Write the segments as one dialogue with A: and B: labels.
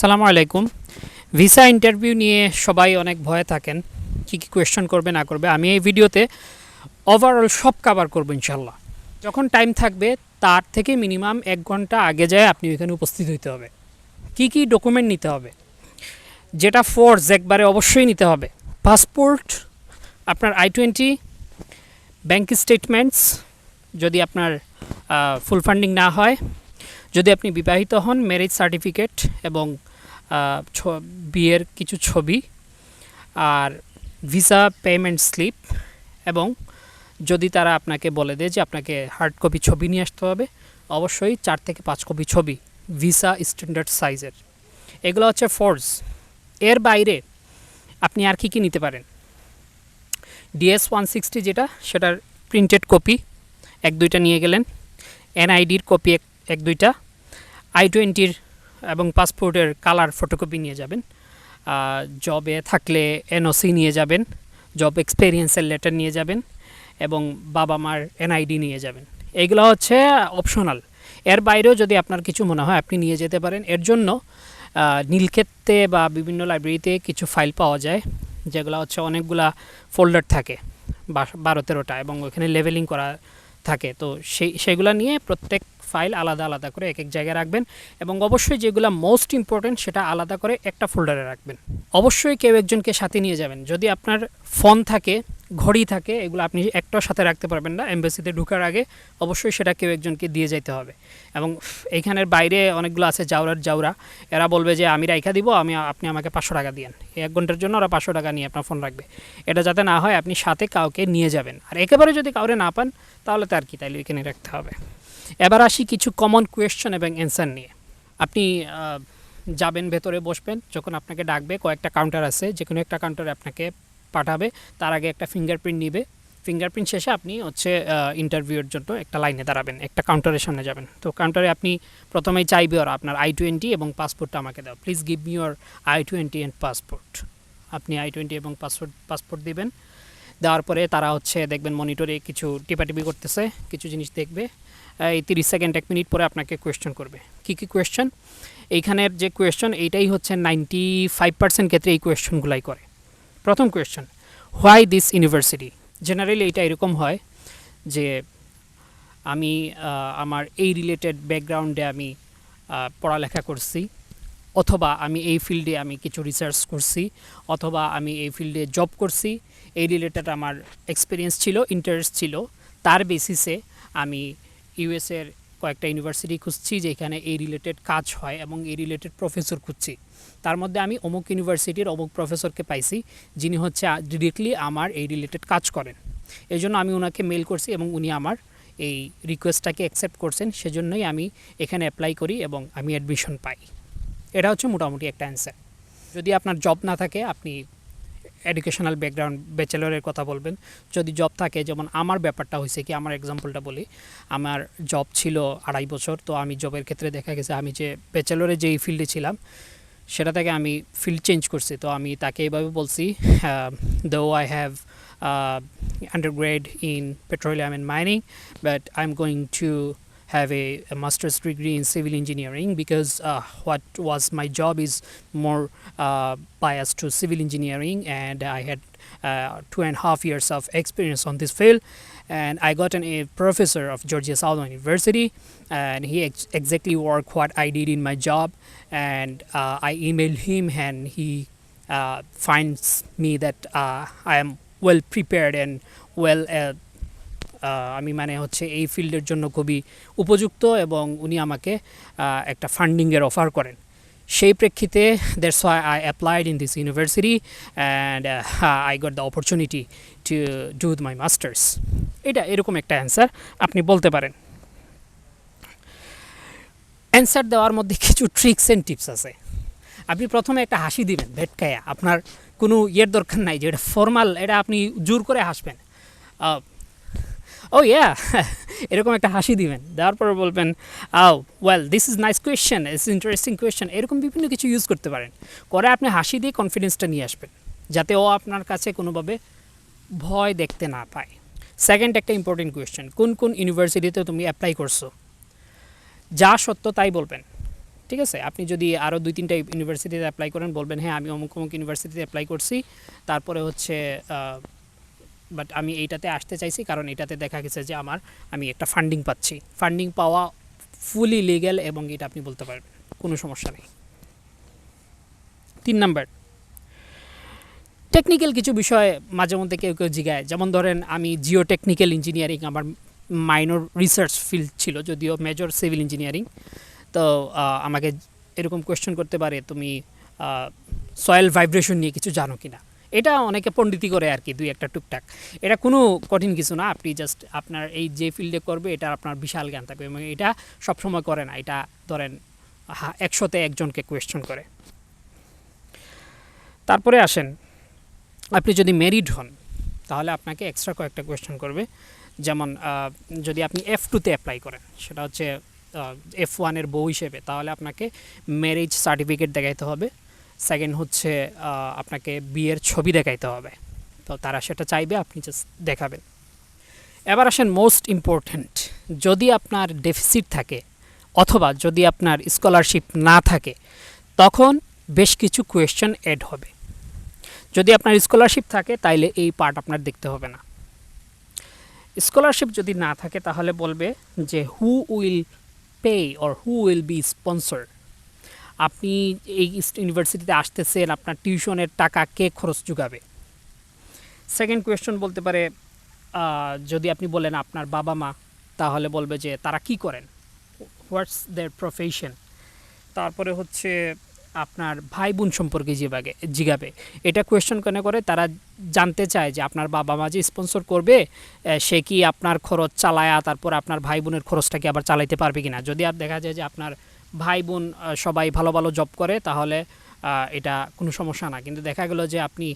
A: সালামু আলাইকুম। Visa interview নিয়ে সবাই অনেক ভয়ে থাকেন, কী কী কোয়েশ্চেন করবে, না করবে। আমি এই ভিডিওতে ওভারঅল সব কাভার করব ইনশাল্লাহ যখন টাইম থাকবে, তার থেকে মিনিমাম এক ঘণ্টা আগে যায় আপনি ওইখানে উপস্থিত হইতে হবে। কি কি ডকুমেন্ট নিতে হবে? যেটা ফোর্স একবারে অবশ্যই নিতে হবে। পাসপোর্ট আপনার আই টোয়েন্টি ব্যাঙ্ক স্টেটমেন্টস যদি আপনার ফুল ফান্ডিং না হয় যদি আপনি বিবাহিত হন ম্যারেজ সার্টিফিকেট এবং বিয়ের কিছু ছবি আর ভিসা পেমেন্ট স্লিপ এবং যদি তারা আপনাকে বলে দেয় যে আপনাকে হার্ড কপি ছবি নিয়ে আসতে হবে, অবশ্যই চার থেকে পাঁচ কপি ছবি ভিসা স্ট্যান্ডার্ড সাইজের এগুলো হচ্ছে ফোর্স এর বাইরে আপনি আর কি কি নিতে পারেন? ডিএস ওয়ান সিক্সটি যেটা, সেটার প্রিন্টেড কপি এক দুইটা নিয়ে গেলেন এনআইডির কপি এক দুইটা আই টোয়েন্টির এবং পাসপোর্টের কালার ফটোকপি নিয়ে যাবেন। জবে থাকলে এনওসি নিয়ে যাবেন জব এক্সপেরিয়েন্সের লেটার নিয়ে যাবেন এবং বাবা মার এনআইডি নিয়ে যাবেন। এইগুলো হচ্ছে অপশনাল এর বাইরেও যদি আপনার কিছু মনে হয়, আপনি নিয়ে যেতে পারেন। এর জন্য নীলক্ষেত্রে বা বিভিন্ন লাইব্রেরিতে কিছু ফাইল পাওয়া যায়, যেগুলো হচ্ছে অনেকগুলা ফোল্ডার থাকে বারো তেরোটা এবং ওখানে লেভেলিং করা থাকে। তো সেই, সেগুলো নিয়ে প্রত্যেক ফাইল আলাদা আলাদা করে এক এক জায়গায় রাখবেন এবং অবশ্যই যেগুলো মোস্ট ইম্পর্টেন্ট সেটা আলাদা করে একটা ফোল্ডারে রাখবেন। অবশ্যই কেউ একজনকে সাথে নিয়ে যাবেন। যদি আপনার ফোন থাকে, ঘড়ি থাকে, এগুলো আপনি একটাও সাথে রাখতে পারবেন না এমবেসিতে ঢোকার আগে অবশ্যই সেটা কেউ একজনকে দিয়ে যেতে হবে। এবং এইখানের বাইরে অনেকগুলো আছে জাউরার জাউরা এরা বলবে যে, আমি রাইখা দিব, আমি, আপনি আমাকে পাঁচশো টাকা দিয়েন। এক ঘণ্টার জন্য ওরা পাঁচশো টাকা নিয়ে আপনার ফোন রাখবে। এটা যাতে না হয়, আপনি সাথে কাউকে নিয়ে যাবেন। আর একেবারে যদি কাউরে না পান, তাহলে তার কি, তাইলে ওইখানে রাখতে হবে। এবার আসি কিছু কমন কোয়েশ্চেন এবং অ্যান্সার নিয়ে। আপনি যাবেন, ভেতরে বসবেন, যখন আপনাকে ডাকবে, কয়েকটা কাউন্টার আছে যে কোনো একটা কাউন্টারে আপনাকে পাঠাবে, তার আগে একটা ফিঙ্গারপ্রিন্ট নিবে। ফিঙ্গারপ্রিন্ট শেষে আপনি হচ্ছে ইন্টারভিউর জন্য একটা লাইনে দাঁড়াবেন, একটা কাউন্টারের সামনে যাবেন। তো কাউন্টারে আপনি প্রথমেই চাইবে ওরা আপনার আই টোয়েন্টি এবং পাসপোর্টটা আমাকে দাও। Please give me your I twenty and passport আপনি আই টোয়েন্টি এবং পাসপোর্ট পাসপোর্ট দিবেন। দেওয়ার পরে তারা হচ্ছে দেখবেন মনিটরে কিছু টিপাটিপি করতেছে, কিছু জিনিস দেখবে। এই তিরিশ সেকেন্ড, এক মিনিট পরে আপনাকে কোয়েশ্চেন করবে। কী কী কোয়েশ্চেন এইখানের যে কোয়েশ্চেন এইটাই হচ্ছে নাইনটি ফাইভ পার্সেন্ট ক্ষেত্রে এই কোয়েশ্চেনগুলাই করে। প্রথম question why this university generally এটা এরকম হয় যে আমি আমার এই রিলেটেড ব্যাকগ্রাউন্ডে আমি পড়ালেখা করছি, অথবা আমি এই ফিল্ডে আমি কিছু রিসার্চ করছি, অথবা আমি এই ফিল্ডে জব করছি, এই রিলেটেড আমার এক্সপিরিয়েন্স ছিল ইন্টারেস্ট ছিল, তার বেসিসে আমি ইউএসের কয়েকটা ইউনিভার্সিটি খুঁজছি যেখানে এই রিলেটেড কাজ হয় এবং এই রিলেটেড প্রফেসর খুঁজছি। তার মধ্যে আমি অমুক ইউনিভার্সিটির অমুক প্রফেসরকে পাইছি, যিনি হচ্ছে ডিরেক্টলি আমার এই রিলেটেড কাজ করেন। এই জন্য আমি ওনাকে মেল করছি এবং উনি আমার এই রিকোয়েস্টটাকে অ্যাকসেপ্ট করছেন, সেজন্যই আমি এখানে অ্যাপ্লাই করি এবং আমি অ্যাডমিশন পাই। এটা হচ্ছে মোটামুটি একটা অ্যান্সার। যদি আপনার জব না থাকে, আপনি এডুকেশনাল ব্যাকগ্রাউন্ড ব্যাচেলরের কথা বলবেন। যদি জব থাকে, যেমন আমার ব্যাপারটা হয়েছে কি, আমার এক্সাম্পলটা বলি। আমার জব ছিল আড়াই বছর, তো আমি জবের ক্ষেত্রে দেখা গেছে, আমি যে ব্যাচেলরে যেই ফিল্ডে ছিলাম, সেটা থেকে আমি ফিল্ড চেঞ্জ করছি। তো আমি তাকে এইভাবে বলছি though I have undergrad in petroleum and mining but I am going to have a, a master's degree in civil engineering because uh, what was my job is more uh, biased to civil engineering and I had uh, two and a half years of experience on this field. And I got an, a professor of Georgia Southern University and he ex- exactly worked what I did in my job. And uh, I emailed him and he uh, finds me that uh, I am well prepared and well আমি মানে হচ্ছে এই ফিল্ডের জন্য খুবই উপযুক্ত এবং উনি আমাকে একটা ফান্ডিংয়ের অফার করেন। সেই প্রেক্ষিতে that's why I applied in this university and I got the opportunity to do my masters এটা এরকম একটা অ্যান্সার আপনি বলতে পারেন। অ্যান্সার দেওয়ার মধ্যে কিছু ট্রিক্স অ্যান্ড টিপস আছে। আপনি প্রথমে একটা হাসি দিবেন, ভেটকায়া, আপনার কোনো ইয়ের দরকার নাই যে এটা ফর্মাল এটা আপনি জোর করে হাসবেন। ও ইয়া এরকম একটা হাসি দিবেন। দেওয়ার পর বলবেন আও well this is nice question it's interesting question এরকম বিভিন্ন কিছু ইউজ করতে পারেন। করে আপনি হাসি দিয়ে কনফিডেন্সটা নিয়ে আসবেন, যাতে ও আপনার কাছে কোনোভাবে ভয় দেখতে না পায়। সেকেন্ড একটা ইম্পর্টেন্ট কোয়েশ্চেন কোন কোন ইউনিভার্সিটিতে তুমি অ্যাপ্লাই করছ? যা সত্য তাই বলবেন। ঠিক আছে? আপনি যদি আরও দুই তিনটা ইউনিভার্সিটিতে অ্যাপ্লাই করেন, বলবেন হ্যাঁ আমি অমুক অমুক ইউনিভার্সিটিতে অ্যাপ্লাই করছি। তারপরে হচ্ছে বাট আমি এইটাতে আসতে চাইছি কারণ এটাতে দেখা গেছে যে আমার, আমি একটা ফান্ডিং পাচ্ছি। ফান্ডিং পাওয়া ফুলি লিগ্যাল এবং এটা আপনি বলতে পারবেন, কোনো সমস্যা নেই। তিন নাম্বার টেকনিক্যাল কিছু বিষয় মাঝে মধ্যে কেউ কেউ জিগায়। যেমন ধরেন আমি জিও টেকনিক্যাল ইঞ্জিনিয়ারিং আমার মাইনর রিসার্চ ফিল্ড ছিল, যদিও মেজর সিভিল ইঞ্জিনিয়ারিং তো আমাকে এরকম কোয়েশ্চেন করতে পারে, তুমি সয়েল ভাইব্রেশন নিয়ে কিছু জানো কি না এটা অনেকে পণ্ডিতি করে আর কি, দুই একটা টুকটাক। এটা কোনো কঠিন কিছু না, আপনি জাস্ট আপনার এই যে ফিল্ডে করবে, এটা আপনার বিশাল জ্ঞান থাকবে এবং এটা সবসময় করে না, এটা ধরেন একশোতে একজনকে কোয়েশ্চন করে। তারপরে আসেন, আপনি যদি মেরিড হন, তাহলে আপনাকে এক্সট্রা কয়েকটা কোয়েশ্চেন করবে। যেমন যদি আপনি এফ টুতে অ্যাপ্লাই করেন, সেটা হচ্ছে এফ ওয়ানের বউ হিসেবে, তাহলে আপনাকে ম্যারেজ সার্টিফিকেট দেখাইতে হবে। সেকেন্ড হচ্ছে আপনাকে বিয়ের ছবি দেখাইতে হবে। তো তারা সেটা চাইবে, আপনি জাস্ট দেখাবেন। এবার আসেন মোস্ট ইম্পর্ট্যান্ট যদি আপনার ডেফিসিট থাকে অথবা যদি আপনার স্কলারশিপ না থাকে, তখন বেশ কিছু কোয়েশ্চেন অ্যাড হবে। যদি আপনার স্কলারশিপ থাকে, তাইলে এই পার্ট আপনার দেখতে হবে না। স্কলারশিপ যদি না থাকে, তাহলে বলবে যে who will pay or who will be sponsor আপনি এই ইউনিভার্সিটিতে আসতেছেন, আপনার টিউশনের টাকা কে খরচ যোগাবে সেকেন্ড কোয়েশ্চন বলতে পারে যদি আপনি বলেন আপনার বাবা মা, তাহলে বলবে যে তারা কি করেন? হোয়াটস দেয়ার প্রফেশন তারপরে হচ্ছে আপনার ভাই বোন সম্পর্কে জিবাগে জিগাবে। এটা কোয়েশ্চেন কেন করে? তারা জানতে চায় যে আপনার বাবা মা যে স্পন্সর করবে সে কি আপনার খরচ চালায়া, তারপর আপনার ভাই বোনের খরচটা কি আবার চালাইতে পারবে কিনা? যদি আর দেখা যায় যে আপনার ভাই বোন সবাই ভালো ভালো জব করে, তাহলে এটা কোনো সমস্যা না। কিন্তু দেখা গেল যে আপনি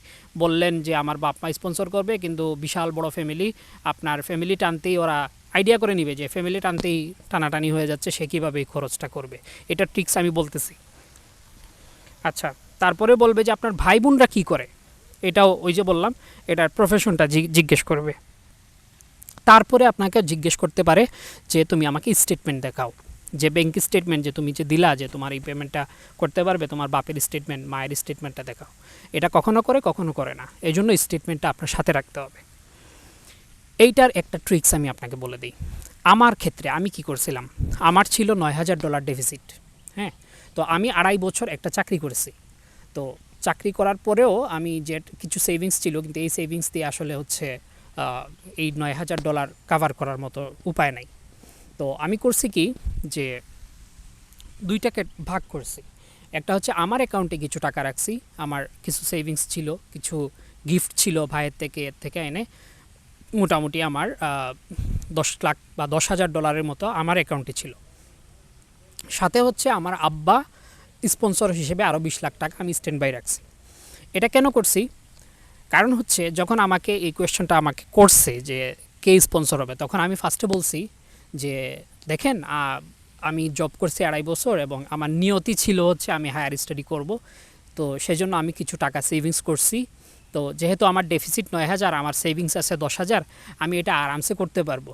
A: বললেন যে আমার বাপ মা স্পন্সর করবে, কিন্তু বিশাল বড় ফ্যামিলি আপনার ফ্যামিলি টানতেই ওরা আইডিয়া করে নিবে যে ফ্যামিলি টানতেই টানাটানি হয়ে যাচ্ছে, সে কীভাবে এই খরচটা করবে? এটা ট্রিক্স আমি বলতেছি। আচ্ছা তারপরে বলবে যে আপনার ভাই বোনরা কী করে? এটাও ওই যে বললাম, এটার প্রফেশনটা জিজ্ঞেস করবে। তারপরে আপনাকে জিজ্ঞেস করতে পারে যে তুমি আমাকে স্টেটমেন্ট দেখাও। যে ব্যাংক স্টেটমেন্ট যে তুমি যে দিলা যে তোমার এই পেমেন্টটা করতে পারবে, তোমার বাপের স্টেটমেন্ট মায়ের স্টেটমেন্টটা দেখাও। এটা কখনো করে কখনো করে না। এই জন্য স্টেটমেন্টটা আপনার সাথে রাখতে হবে। এইটার একটা ট্রিক্স আমি আপনাকে বলে দিই। আমার ক্ষেত্রে আমি কি করছিলাম? আমার ছিল নয় হাজার ডলার ডেফিসিট হ্যাঁ? তো আমি আড়াই বছর একটা চাকরি করেছি। তো চাকরি করার পরেও আমি যে কিছু সেভিংস ছিল, কিন্তু এই সেভিংস দিয়ে আসলে হচ্ছে এই নয় হাজার ডলার কাভার করার মতো উপায় নাই। তো আমি করছি কি যে দুইটাকে ভাগ করছি। একটা হচ্ছে আমার অ্যাকাউন্টে কিছু টাকা রাখছি, আমার কিছু সেভিংস ছিল, কিছু গিফট ছিল ভাইয়ের থেকে, এর থেকে এনে মোটামুটি আমার দশ লাখ বা দশ হাজার ডলারের মতো আমার অ্যাকাউন্টে ছিল। সাথে হচ্ছে আমার আব্বা স্পন্সর হিসেবে আরও বিশ লাখ টাকা আমি স্ট্যান্ড বাই রাখছি। এটা কেন করছি? কারণ হচ্ছে যখন আমাকে এই কোয়েশ্চনটা আমাকে করছে যে কে স্পন্সর হবে, তখন আমি ফার্স্টে বলছি যে দেখেন আমি জব করছি আড়াই বছর এবং আমার নিয়তি ছিল হচ্ছে আমি হায়ার স্টাডি করব। তো সেজন্য আমি কিছু টাকা সেভিংস করছি। তো যেহেতু আমার ডেফিসিট নয় হাজার, আমার সেভিংস আছে দশ হাজার, আমি এটা আরামসে করতে পারব।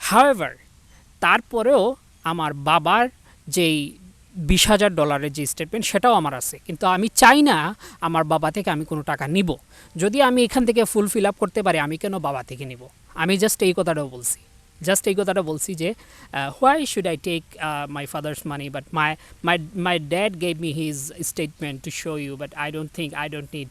A: হাওয়েভার তারপরেও আমার বাবার যেই বিশ হাজার ডলারের যে স্টেটমেন্ট সেটাও আমার আছে। কিন্তু আমি চাই না আমার বাবা থেকে আমি কোনো টাকা নিব। যদি আমি এখান থেকে ফুল ফিল আপ করতে পারি, আমি কেন বাবা থেকে নিব? আমি জাস্ট এই কথাটাও বলছি। জাস্ট এই কথাটা বলছি যে why should I take my father's money but my my my dad gave me his statement to show you but I don't think I don't need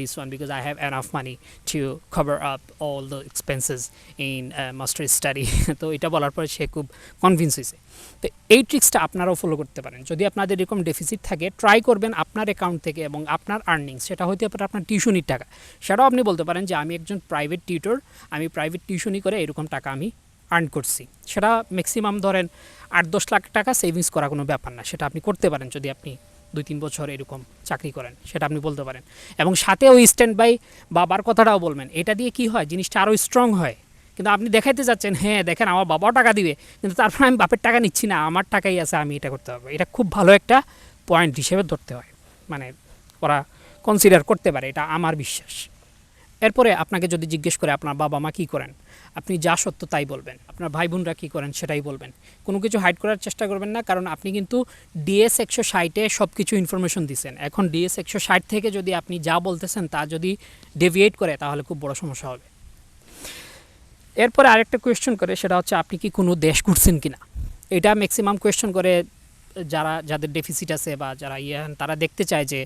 A: this one because I have enough money to cover up all the expenses in master study তো এটা বলার পরে সে খুব convince হয়েছে। তো এই ট্রিক্সটা আপনারাও follow করতে পারেন। যদি আপনাদের এরকম ডেফিসিট থাকে ট্রাই করবেন আপনার অ্যাকাউন্ট থেকে এবং আপনার আর্নিংস সেটা হতে পারে আপনার টিউশনির টাকা। সেটাও আপনি বলতে পারেন যে, আমি একজন প্রাইভেট টিউটর আমি প্রাইভেট টিউশনি করে এরকম টাকা আমি আর্ন করছি। সেটা ম্যাক্সিমাম ধরেন আট দশ লাখ টাকা সেভিংস করা কোনো ব্যাপার না। সেটা আপনি করতে পারেন যদি আপনি দুই তিন বছর এরকম চাকরি করেন, সেটা আপনি বলতে পারেন। এবং সাথে ওই স্ট্যান্ড বাই বাবার কথাটাও বলবেন। এটা দিয়ে কি হয়? জিনিসটা আরও স্ট্রং হয়। কিন্তু আপনি দেখাইতে যাচ্ছেন হ্যাঁ দেখেন আমার বাবাও টাকা দিবে, কিন্তু তারপর আমি বাপের টাকা নিচ্ছি না, আমার টাকাই আছে, আমি এটা করতে পারব। এটা খুব ভালো একটা পয়েন্ট হিসেবে ধরতে হয়। মানে ওরা কনসিডার করতে পারে, এটা আমার বিশ্বাস। এরপরে আপনাকে যদি জিজ্ঞেস করে, আপনার বাবা মা কী করেন? আপনি যা সত্য তাই বলবেন। আপনার ভাই বোনরা কী করেন সেটাই বলবেন। কোনো কিছু হাইড করার চেষ্টা করবেন না, কারণ আপনি কিন্তু ডিএস একশো ষাটে সব কিছু ইনফরমেশন দিচ্ছেন এখন ডিএস একশো ষাট থেকে যদি আপনি যা বলতেছেন তা যদি ডেভিয়েট করে, তাহলে খুব বড় সমস্যা হবে। এরপরে আরেকটা কোয়েশ্চেন করে, সেটা হচ্ছে আপনি কি কোনো দেশ ঘুরছেন কিনা? এটা ম্যাক্সিমাম কোয়েশ্চেন করে যারা, যাদের ডেফিসিট আছে বা যারা ইয়ে তারা দেখতে চায় যে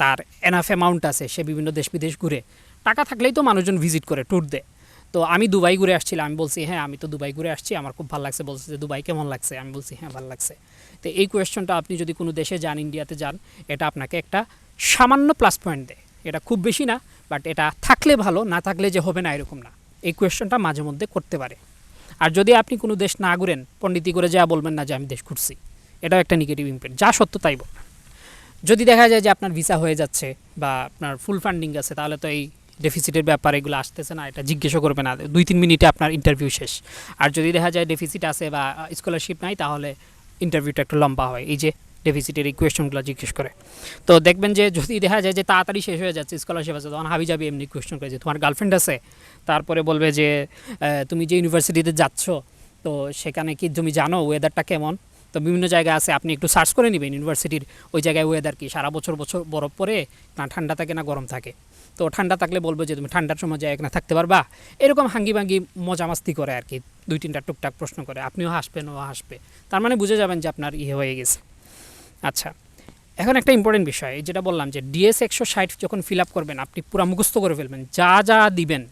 A: তার এনাফ অ্যামাউন্ট আছে, সে বিভিন্ন দেশ বিদেশ ঘুরে। টাকা থাকলেই তো মানুষজন ভিজিট করে ট্যুর দেয়। তো আমি দুবাই ঘুরে আসছিলাম, আমি বলছি হ্যাঁ আমি তো দুবাই ঘুরে আসছি, আমার খুব ভালো লাগছে। বলছে যে, দুবাই কেমন লাগছে? আমি বলছি হ্যাঁ ভালো লাগছে। তো এই কোয়েশ্চনটা আপনি যদি কোনো দেশে যান ইন্ডিয়াতে যান, এটা আপনাকে একটা সামান্য প্লাস পয়েন্ট দেয়। এটা খুব বেশি না বাট এটা থাকলে ভালো, না থাকলে যে হবে না, এরকম না। এই কোয়েশ্চনটা মাঝে মধ্যে করতে পারে। আর যদি আপনি কোনো দেশ না ঘুরেন, পণ্ডিতি করে যা বলবেন না যে, আমি দেশ ঘুরছি। এটাও একটা নেগেটিভ ইম্প্যাক্ট যা সত্য তাই বলবেন। যদি দেখা যায় যে, আপনার ভিসা হয়ে যাচ্ছে বা আপনার ফুল ফান্ডিং আছে, তাহলে তো এই ডেফিসিটের ব্যাপার এগুলো আসতেছে না, এটা জিজ্ঞেসও করবে না। দুই, তিন মিনিটে আপনার ইন্টারভিউ শেষ। আর যদি দেখা যায় ডেফিসিট আছে বা স্কলারশিপ নাই, তাহলে ইন্টারভিউটা একটু লম্বা হয়। এই যে ডেফিসিটের এই কোয়েশনগুলো জিজ্ঞেস করে। তো দেখবেন যে যদি দেখা যায় যে তাড়াতাড়ি শেষ হয়ে যাচ্ছে স্কলারশিপ আছে, তখন হাবি যাবি এমনি কোয়েশ্চন করে যে তোমার গার্লফ্রেন্ড আছে? তারপরে বলবে যে তুমি যে ইউনিভার্সিটিতে যাচ্ছ, তো সেখানে কি তুমি জানো ওয়েদারটা কেমন? তো বিভিন্ন জায়গায় আছে, আপনি একটু সার্চ করে নেবেন ইউনিভার্সিটির ওই জায়গায় ওয়েদার কি? সারা বছর বছর বরফ পড়ে না ঠান্ডা থাকে না গরম থাকে? তো ঠান্ডা থাকলে বলব যে তুমি ঠান্ডার সময় যায় না থাকতে পারবা। এরকম হাঙ্গি ভাঙ্গি মজামাস্তি করে আর কি, দুই তিনটা টুকটাক প্রশ্ন করে, আপনিও হাসবেন ও হাসবে। তার মানে বুঝে যাবেন যে আপনার ইয়ে হয়ে গেছে। আচ্ছা এখন একটা ইম্পর্টেন্ট বিষয় যেটা বললাম যে ডিএস একশো ষাট যখন ফিল আপ করবেন, আপনি পুরো মুখস্থ করে ফেলবেন, যা যা দিবেন,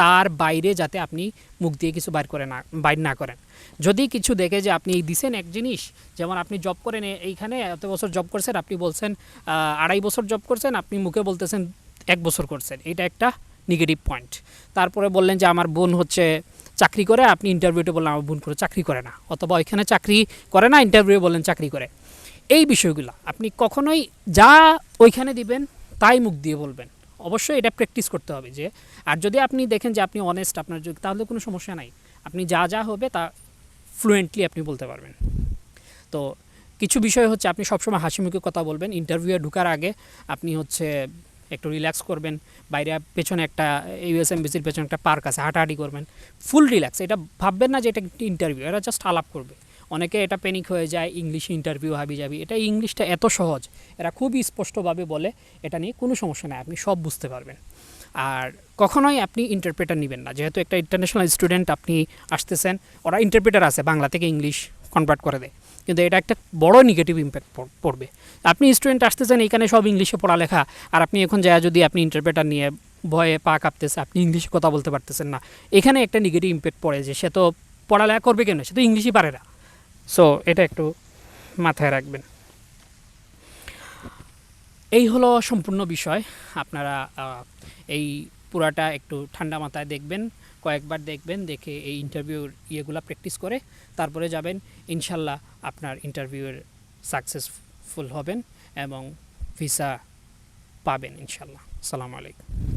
A: তার বাইরে যাতে আপনি মুখ দিয়ে কিছু বাইর করে না, বাইর না করেন। যদি কিছু দেখে যে আপনি দিছেন এক জিনিস, যেমন আপনি জব করেন এইখানে, এত বছর জব করছেন, আপনি বলছেন আড়াই বছর জব করছেন, আপনি মুখে বলতেছেন এক বছর করছেন। এটা একটা নেগেটিভ পয়েন্ট তারপরে বললেন যে, আমার বোন হচ্ছে চাকরি করে। আপনি ইন্টারভিউতে বললেন, আমার বোন করে চাকরি করে না। অথবা ওইখানে চাকরি করে না ইন্টারভিউ বললেন চাকরি করে। এই বিষয়গুলো আপনি কখনোই যা ওইখানে দিবেন, তাই মুখ দিয়ে বলবেন। অবশ্যই এটা প্র্যাকটিস করতে হবে যে, আর যদি আপনি দেখেন যে আপনি অনেস্ট আপনার তাহলে কোনো সমস্যা নাই। আপনি যা যা হবে তা ফ্লুয়েন্টলি আপনি বলতে পারবেন। তো কিছু বিষয় হচ্ছে, আপনি সবসময় হাসি মুখে কথা বলবেন। ইন্টারভিউয়ে ঢোকার আগে আপনি হচ্ছে একটু রিল্যাক্স করবেন, বাইরে পেছনে একটা ইউএস এমবিসির পেছনে একটা পার্ক আছে, হাঁটাহাঁটি করবেন ফুল রিল্যাক্স এটা ভাববেন না যে এটা ইন্টারভিউ এরা জাস্ট আলাপ করবে। অনেকে এটা প্যানিক হয়ে যায় ইংলিশে ইন্টারভিউ হাবি যাবি, এটা ইংলিশটা এত সহজ, এরা খুবই স্পষ্টভাবে বলে, এটা নিয়ে কোনো সমস্যা নেই, আপনি সব বুঝতে পারবেন। আর কখনোই আপনি ইন্টারপ্রেটার নেবেন না, যেহেতু একটা ইন্টারন্যাশনাল স্টুডেন্ট আপনি আসতেছেন, ওরা ইন্টারপ্রেটার আছে, বাংলা থেকে ইংলিশ কনভার্ট করে দেয়। কিন্তু এটা একটা বড় নেগেটিভ ইম্প্যাক্ট পড়বে। আপনি স্টুডেন্ট আসতেছেন এখানে সব ইংলিশে পড়ালেখা। আর আপনি এখন যায় যদি আপনি ইন্টারপ্রেটার নিয়ে ভয়ে পা কাঁপতেছে, আপনি ইংলিশে কথা বলতে পারতেছেন না। এখানে একটা নেগেটিভ ইম্প্যাক্ট পড়ে যে সে তো পড়ালেখা করবে কেন? সে তো ইংলিশই পারে না। সো এটা একটু মাথায় রাখবেন। এই হলো সম্পূর্ণ বিষয়। আপনারা এই পুরাটা একটু ঠান্ডা মাথায় দেখবেন। কয়েকবার দেখবেন, দেখে এই ইন্টারভিউর ইয়েগুলো প্র্যাকটিস করে, তারপরে যাবেন, ইনশাল্লাহ আপনার ইন্টারভিউয়ের সাকসেসফুল হবেন এবং ভিসা পাবেন ইনশাল্লাহ। সালাম আলাইকুম।